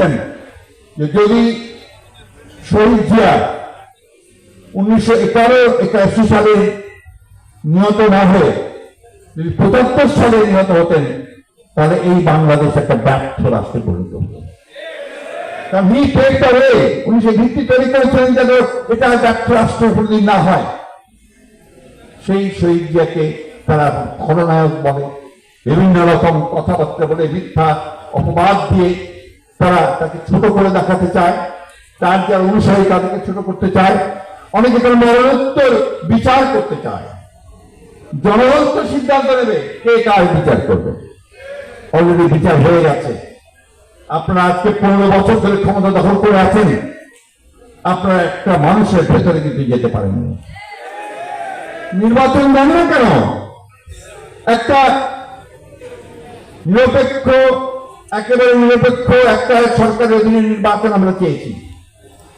বলেছেন যে যদি শহীদ জিয়া উনিশশো এগারো একাশি সালে নিহত না হয়ে যদি পঁচাত্তর সালে নিহত হতেন, তাহলে এই বাংলাদেশ একটা ব্যর্থ রাষ্ট্রে পরিণত হতো ভিত্তি তৈরি করেছিলেন এটা ব্যর্থ রাষ্ট্র না হয়, সেই শহীদ জিয়াকে তারা খলনায়ক বলে, বিভিন্ন রকম কথাবার্তা বলে, মিথ্যা অপবাদ দিয়ে তারা তাকে ছোট করে দেখাতে চায়, তার যারা অনুসারী তাদেরকে ছোট করতে চায়, অনেকে তার মরণোত্তর বিচার করতে চায়। জনগণ সিদ্ধান্ত নেবে কে কার বিচার করবে। অলরেডি বিচার হয়ে গেছে। আপনারা আজকে পনেরো বছর ধরে ক্ষমতা দখল করে আছেন। আপনারা একটা মানুষের ভেতরে কিন্তু যেতে পারেননি। নির্বাচন দেন কেন? একটা নিরপেক্ষ একেবারে নিরপেক্ষ, একটা সরকারের অধীনে নির্বাচন আমরা চেয়েছি।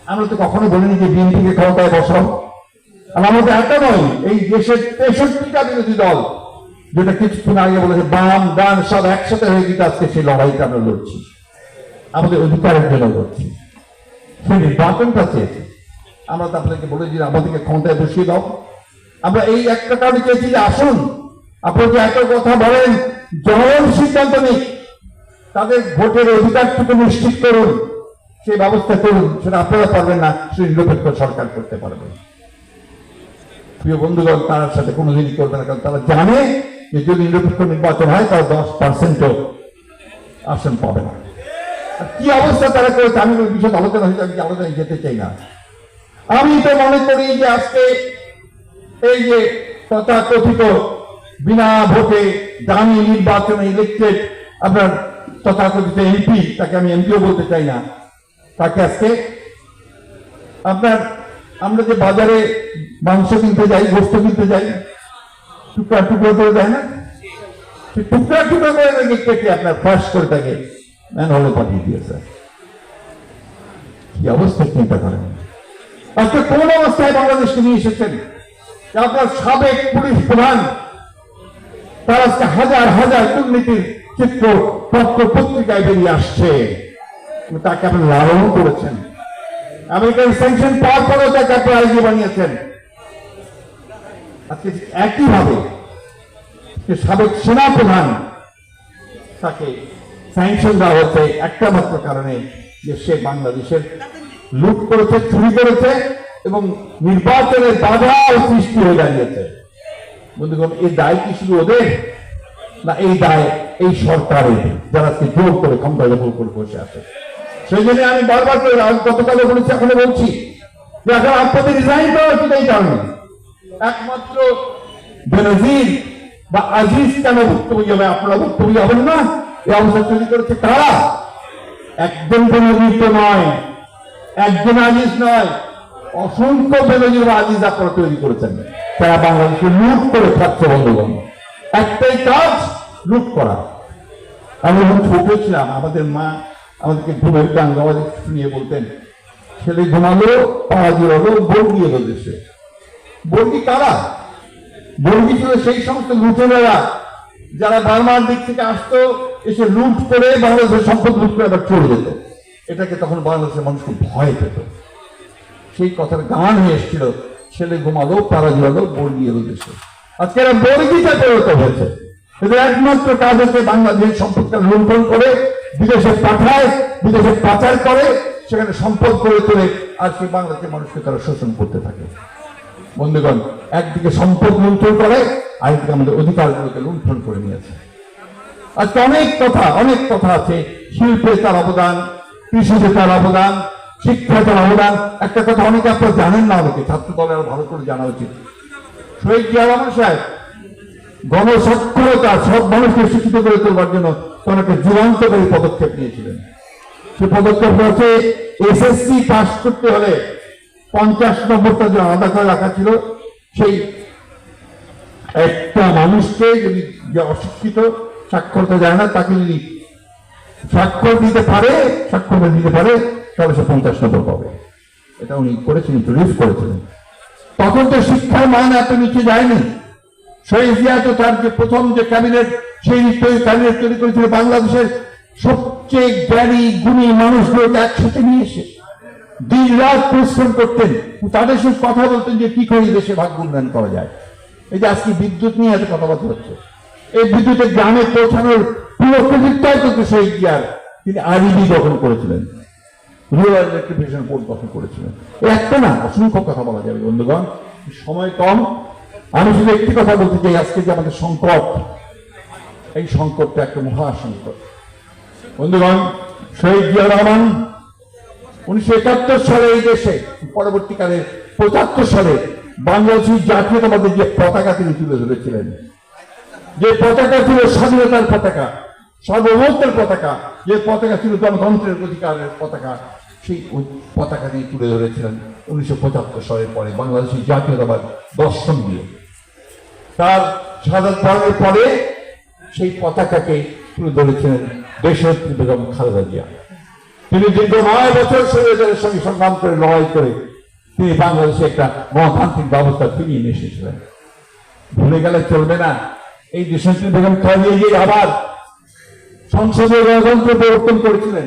আমরা তো কখনো বলিনি যে বিএনপিকে ক্ষমতায় বসাও। আর আমাদের এত নয়, এই দেশের তেষট্টিটা বিরোধী দল, যেটা কিছুক্ষণ আগে বলেছে, বাম, ডান, সব একসাথে হয়ে কিন্তু আজকে সেই লড়াইটা আমরা লড়ছি। আমাদের অধিকারের জন্য লড়ছি। সেই নির্বাচনটা চেয়েছি। আমরা তো আপনাকে বলেছি যে আমাদেরকে ক্ষমতায় বসিয়ে দাও। আমরা এই একটা কারণে চেয়েছি যে আসুন আপনি যে এত কথা বলেন, জনগণ সিদ্ধান্ত নিক। তাদের ভোটের অধিকারটুকু নিশ্চিত করুন, সেই ব্যবস্থা করুন, সেটা আপনারা পারবেন না সেই নিরপেক্ষ সরকার করতে পারবে। প্রিয় বন্ধুগণ, তার সাথে কোনোদিনই করবে না, কারণ তারা জানে যে যদি নিরপেক্ষ নির্বাচন হয়, তারা দশ পার্সেন্টও আসন পাবে না। কি অবস্থা তারা করেছে, আমি বিষয়ে আলোচনা হয়েছে আমি আলোচনায় যেতে চাই না। আমি তো মনে করি যে আজকে এই যে তথাকথিত বিনা ভোটে দামি নির্বাচনে ইলেকটেড আপনার তথাকথিত এমপি তাকে আমি এমপিও বলতে চাই না তাকে আজকে আপনার আমরা যে বাজারে মাংস কিনতে যাই গোস্ত কিনতে যাই টুকরা টুকরো করে দেয় না টুকরা টুকরো করে কেটে আপনার ফাঁস করে তাকে ম্যান হলে পাঠিয়ে দিয়েছে কি অবস্থা চিন্তা করেন আজকে কোন অবস্থায় বাংলাদেশকে নিয়ে এসেছেন আপনার সাবেক পুলিশ প্রধান তার আজকে হাজার হাজার দুর্নীতির চিত্র পত্র পত্রিকায় বেরিয়ে আসছে। তাকে আপনি লালন করেছেন। আমেরিকান পাওয়ার পরেও তাকে আপনি আইজি বানিয়েছেন। আজকে একইভাবে সাবেক তাকে স্যাংশন দেওয়া হচ্ছে একটা মাত্র কারণে যে সে বাংলাদেশের লুট করেছে, চুরি করেছে এবং নির্বাচনের বাধা সৃষ্টি হয়ে দাঁড়িয়েছে। বন্ধুগণ এই দায় কি শুধু ওদের? না, এই দায়, এই সরকারের যারা জোর করে ক্ষমতা দখল করে বসে আছে। সেই জন্য আমি বারবার করে গতকালে বলেছি এখনও বলছি এখন আপনাদের রিজাইন করা উচিত এই কারণে। একমাত্র বেনজির বা আজিজ কেন ভুক্তভোগী হবে আপনারা ভুক্তভোগী হবেন না? এই অবস্থা তৈরি করেছে তারা একজন বেনজির তো নয়, একজন আজিজ নয়, অসংখ্য বেনজির আজিজ আপনারা তৈরি করেছেন। তারা বাংলাদেশকে লুট করে খাচ্ছে বন্ধুগণ। একটাই কাজ, লুট করা। আমি যখন ছোট ছিলাম, আমাদের মা আমাদেরকে ঘুমের গান গাওয়া শুনিয়ে বলতেন, ছেলে ঘুমালো পাওয়া জোরালো, বর্গি এলো দেশে। বর্গি কারা? বর্গি ছিল সেই সমস্ত লুটেরা যারা বার্মার দিক থেকে আসতো, এসে লুট করে বাংলাদেশের সম্পদ লুট করে আবার চলে যেত। এটাকে তখন বাংলাদেশের মানুষ খুব ভয় পেত। সেই কথার গান হয়ে এসেছিল, ছেলে ঘুমালো পাড়া জোরালো, বর্গি এলো দেশে। আজকে এরা বর্গিতে পরিণত হয়েছে এদের একমাত্র কাজ হচ্ছে বাংলাদেশের সম্পদটা লুণ্ঠন করে, বিদেশে পাঠায়, বিদেশে পাচার করে, সেখানে সম্পদ করে তোলে। সেই বাংলাদেশের মানুষকে তারা শোষণ করতে থাকে। বন্ধুগণ, একদিকে সম্পদ লুণ্ঠন করে, আরেকদিকে আমাদের অধিকারগুলোকে লুণ্ঠন করে নিয়েছে। আজকে অনেক কথা অনেক কথা আছে। শিল্পে তার অবদান, কৃষিতে তার অবদান, শিক্ষায় তার অবদান। একটা কথা অনেকে আপনারা জানেন না অনেকে ছাত্র দলের ভালো করে জানা উচিত। শহীদ সব মানুষকে শিক্ষিত করে তোলবার জন্য যুগান্তকারী পদক্ষেপ নিয়েছিলেন। সে পদক্ষেপ হচ্ছে এসএসসি পাস করতে হলে পঞ্চাশ নম্বরটা যে আলাদা করে রাখা ছিল, সেই একটা মানুষকে যদি যে অশিক্ষিত সাক্ষরতা যায় না, তাকে যদি স্বাক্ষর দিতে পারে, স্বাক্ষর দিতে পারে, তাহলে সে পঞ্চাশ নম্বর পাবে। এটা উনি করেছেন ইন্ট্রোডিউস করেছিলেন তখন তো শিক্ষার মান এত নিচে যায়নি। শহীদ জিয়া তো তার যে প্রথম যে ক্যাবিনেট, সেই ক্যাবিনেট তৈরি করেছিল বাংলাদেশের সবচেয়ে জ্ঞানী, গুণী মানুষগুলোকে একসাথে নিয়ে এসে। দিন রাত পরিশ্রম করতেন। তাদের সঙ্গে কথা বলতেন যে কি করে দেশে ভাগ্য উন্নয়ন করা যায়। এই যে আজকে বিদ্যুৎ নিয়ে এত কথাবার্তা হচ্ছে। এই বিদ্যুতের গ্রামে পৌঁছানোর পুরো কৃতিত্বই কিন্তু শহীদ জিয়ার তিনি আরইবি গঠন করেছিলেন। রুরাল ইলেকট্রিফিকেশন গঠন করেছিলেন। একটা না, অসংখ্য কথা বলা যাবে বন্ধুগণ। সময় কম। আমি শুধু একটি কথা বলতে চাই, আজকে যে আমাদের সংকট, এই সংকটটা একটা মহা সংকট। বন্ধুগণ, শহীদ জিয়া রহমান উনিশশো একাত্তর সালে এই দেশে, পরবর্তীকালে পঁচাত্তর সালে বাংলাদেশের জাতীয়তাবাদের যে পতাকা তিনি তুলে ধরেছিলেন, যে পতাকা ছিল স্বাধীনতার পতাকা, সার্বভৌমত্বের পতাকা, যে পতাকা ছিল গণতন্ত্রের অধিকারের পতাকা সেই পতাকা দিয়ে তুলে ধরেছিলেন উনিশশো পঁচাত্তর সালের পরে বাংলাদেশের জাতীয়তাবাদ দর্শন দিয়ে। তার সাধারণ পরের পরে সেই পতাকাকে তুলে ধরেছিলেন দেশের বেগম খালেদা জিয়া। তিনি দীর্ঘ নয় বছর স্বৈরাচারের সঙ্গে সংগ্রাম করে, লড়াই করে তিনি বাংলাদেশে একটা গণতান্ত্রিক ব্যবস্থা ফিরিয়ে নিয়ে এসেছিলেন। ভুলে গেলে চলবে না। এই দেশনেত্রী বেগম খালেদা জিয়া আবার সংসদীয় গণতন্ত্র প্রবর্তন করেছিলেন।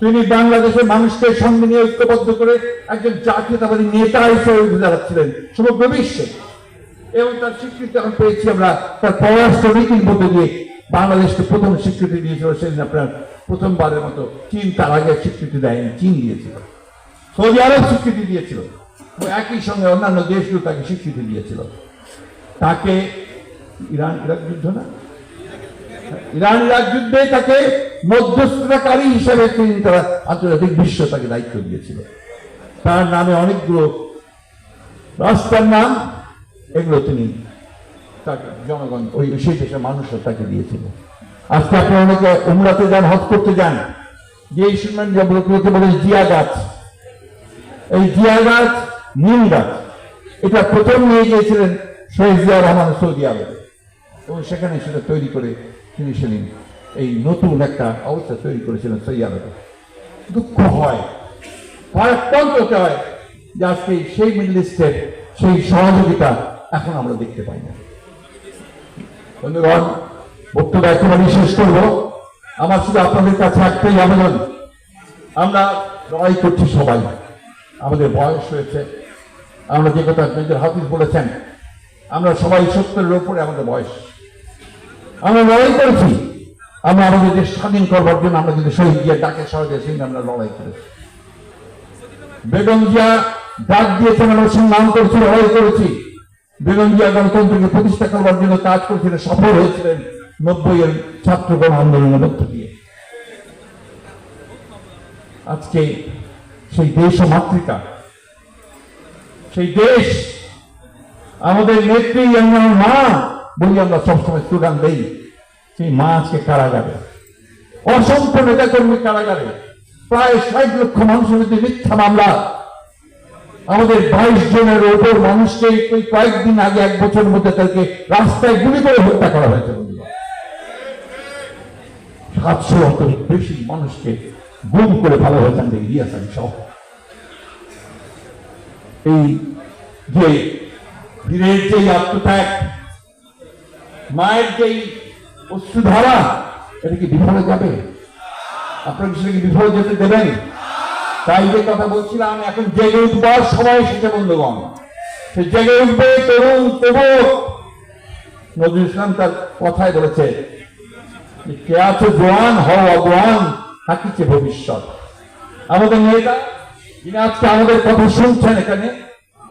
তিনি বাংলাদেশের মানুষকে সঙ্গে নিয়ে ঐক্যবদ্ধ করে একজন জাতীয়তাবাদী নেতা হিসেবে উঠে দাঁড়াচ্ছিলেন সমগ্র বিশ্বে এবং তার স্বীকৃতি এখন পেয়েছি আমরা তার পররাষ্ট্র নীতির মধ্যে দিয়ে। বাংলাদেশকে প্রথম স্বীকৃতি দিয়েছিল সেদিন আপনার প্রথমবারের মতো। চীন তার আগে স্বীকৃতি দেয়নি, চীন দিয়েছিল। সৌদি আরব স্বীকৃতি দিয়েছিল। একই সঙ্গে অন্যান্য দেশগুলো তাকে স্বীকৃতি দিয়েছিল। তাকে ইরান, ইরাক যুদ্ধ না? ইরান, ইরাক যুদ্ধে তাকে মধ্যস্থতাকারী হিসেবে তিনি তারা আন্তর্জাতিক বিশ্ব তাকে দায়িত্ব দিয়েছিল। তার নামে অনেকগুলো রাস্তার নাম, এগুলো তিনি তাকে জনগণ, ওই সেই দেশের মানুষরা তাকে দিয়েছিল। আজকে আপনি অনেকে উমরাতে যান, হজ করতে যান। যে শুনবেন যেগুলোকে বলে জিয়া গাছ। এই জিয়া গাছ নিম গাছ। এটা প্রথম নিয়ে গিয়েছিলেন শহীদ জিয়া রহমান সৌদি আরবে। এবং সেখানে সেটা তৈরি করে তিনি সেদিন এই নতুন একটা অবস্থা তৈরি করেছিলেন আরবে দুঃখ হয়। ভারাক্রান্ত হতে হয় যে আজকে সেই মিডল ইস্টের সেই সহযোগিতা এখন আমরা দেখতে পাই না। বন্ধুগণ, বক্তব্য এখন আমি শেষ করব। আমার শুধু আপনাদের কাছে একটাই আবেদন। আমরা লড়াই করছি সবাই। আমাদের বয়স হয়েছে। আমরা যে কথা মেজর হাফিজ বলেছেন, আমরা সবাই সত্তরের উপরে আমাদের বয়স। আমরা লড়াই করেছি। আমরা আমাদের দেশ স্বাধীন করবার জন্য আমরা যদি শহীদ জিয়া ডাকে সহজে, সেই আমরা লড়াই করেছি বেগম জিয়া ডাক দিয়েছেন আমরা সংগ্রাম করেছি লড়াই করেছি। বেগম জিয়া গণতন্ত্রকে প্রতিষ্ঠা করবার জন্য কাজ করেছিলেন, সফল হয়েছিলেন নব্বই এর ছাত্র গণ আন্দোলনের মধ্য দিয়ে। আজকে সেই দেশ মাতৃকা, সেই দেশ, আমাদের নেত্রী, আমরা মা বলি, আমরা সবসময় স্লোগান দেই। সেই মা আজকে কারাগারে। অসংখ্য নেতাকর্মী কারাগারে। প্রায় ষাট লক্ষ মানুষের মধ্যে মিথ্যা মামলা। আমাদের বাইশ জনের ওপর মানুষকে কয়েকদিন আগে, এক বছরের মধ্যে তাদেরকে রাস্তায় গুলি করে হত্যা করা হয়েছে সাতশো অত বেশি মানুষকে গুম করে হয়েছেন ইলিয়াস আলী সহ। এই যে বীরের যে আত্মত্যাগ, মায়ের যেই অশ্রুধারা, এটা কি বিফলে যাবে? আপনার কি সেটাকে বিফলে যেতে দেবেন? তাই যে কথা বলছিলাম, এখন জেগে উঠবার সময় এসেছে, বন্ধুগণ। সে জেগে উঠবে, তরুণ তবুক নজরুল ইসলাম তার কথায় বলেছে কে আছে জোয়ান, হও অগোয়ান থাকিছে ভবিষ্যৎ। আমাদের নেতা, যিনি আজকে আমাদের কথা শুনছেন এখানে,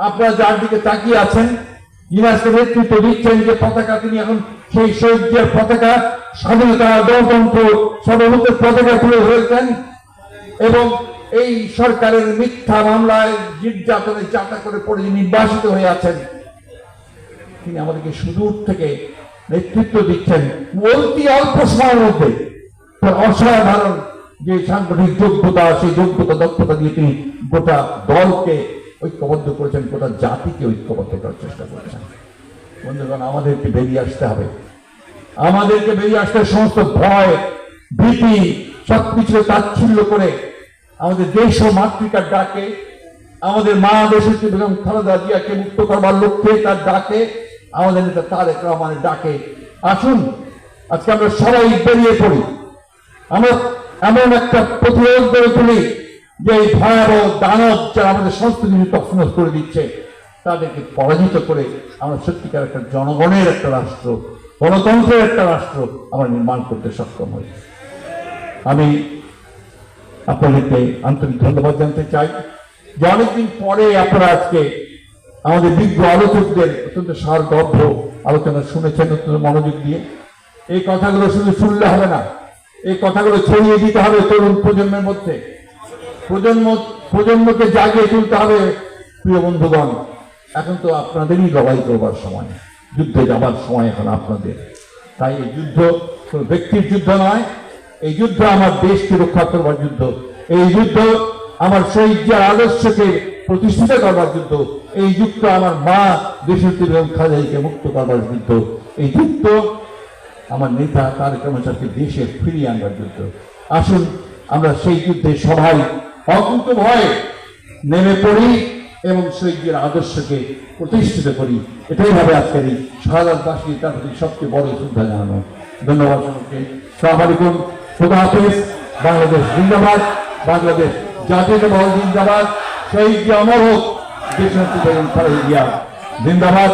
আপনারা যার দিকে তাকিয়ে আছেন, যিনি আজকে নেতৃত্ব দিচ্ছেন, যে পতাকা তিনি এখন সেই শহীদের পতাকা স্বাধীনতা গণতন্ত্র সর্বভূতের পতাকা তুলে ধরেছেন এবং এই সরকারের মিথ্যা মামলায় নির্যাতনে চাতা করে পড়ে নির্বাসিত হয়ে আছেন। তিনি আমাদেরকে সুদূর থেকে নেতৃত্ব দিচ্ছেন। অতি অল্প সময়ের মধ্যে অসাধারণ যে সাংগঠনিক যোগ্যতা, সেই যোগ্যতা, দক্ষতা দিয়ে তিনি গোটা দলকে ঐক্যবদ্ধ করেছেন, গোটা জাতিকে ঐক্যবদ্ধ করার চেষ্টা করেছেন। বন্ধুগণ, আমাদেরকে বেরিয়ে আসতে হবে। আমাদেরকে বেরিয়ে আসতে সমস্ত ভয়, ভীতি সবকিছু তাচ্ছিল্য করে আমাদের দেশ ও মাতৃকার ডাকে, আমাদের মা দেশের বেগম খালেদা জিয়াকে মুক্ত করবার লক্ষ্যে তার ডাকে, আমাদের নেতা তারেক রহমানের ডাকে। আসুন, আজকে আমরা সবাই বেরিয়ে পড়ি। আমরা এমন একটা প্রতিরোধ গড়ে তুলি যে এই ভয়াবহ দানব যারা আমাদের সংস্কৃতি তছনছ করে দিচ্ছে, তাদেরকে পরাজিত করে আমরা সত্যিকার একটা জনগণের একটা রাষ্ট্র গণতন্ত্রের একটা রাষ্ট্র আমরা নির্মাণ করতে সক্ষম হই আমি আপনাদেরকে আন্তরিক ধন্যবাদ জানতে চাই যে অনেকদিন পরে আপনারা আজকে আমাদের বিজ্ঞ আলোচকদের অত্যন্ত সারগর্ভ আলোচনা শুনেছেন, অত্যন্ত মনোযোগ দিয়ে। এই কথাগুলো শুধু শুনলে হবে না, এই কথাগুলো ছড়িয়ে দিতে হবে তরুণ প্রজন্মের মধ্যে। প্রজন্ম, প্রজন্মকে জাগিয়ে তুলতে হবে প্রিয় বন্ধুগণ। এখন তো আপনাদেরই লড়াই করবার সময়। যুদ্ধে যাবার সময় এখন আপনাদের। তাই এই যুদ্ধ কোনো ব্যক্তির যুদ্ধ নয়, এই যুদ্ধ আমার দেশকে রক্ষা করবার যুদ্ধ, এই যুদ্ধ আমার শহীদের আদর্শকে প্রতিষ্ঠিত করবার যুদ্ধ, এই যুদ্ধ আমার মা দেশের খাজাইকে মুক্ত করবার যুদ্ধ, এই যুদ্ধ আমার নেতা তারেক রহমান সাহেবকে দেশে ফিরিয়ে আনবার যুদ্ধ। আসুন আমরা সেই যুদ্ধে সবাই অকুত ভয়ে নেমে পড়ি। এবং শহীদদের আদর্শকে প্রতিষ্ঠিত করি। এটাই হবে আজকের এই শাহাদাতবাসী তার প্রতি সবচেয়ে বড় শ্রদ্ধা জানানো। ধন্যবাদ সবাইকে সালাম আলাইকুম। খুদা হাফিজ। বাংলাদেশ জিন্দাবাদ। বাংলাদেশ জাতীয়তাবাদ জিন্দাবাদ। শহীদ অমর হোক দেশ জিন্দাবাদ।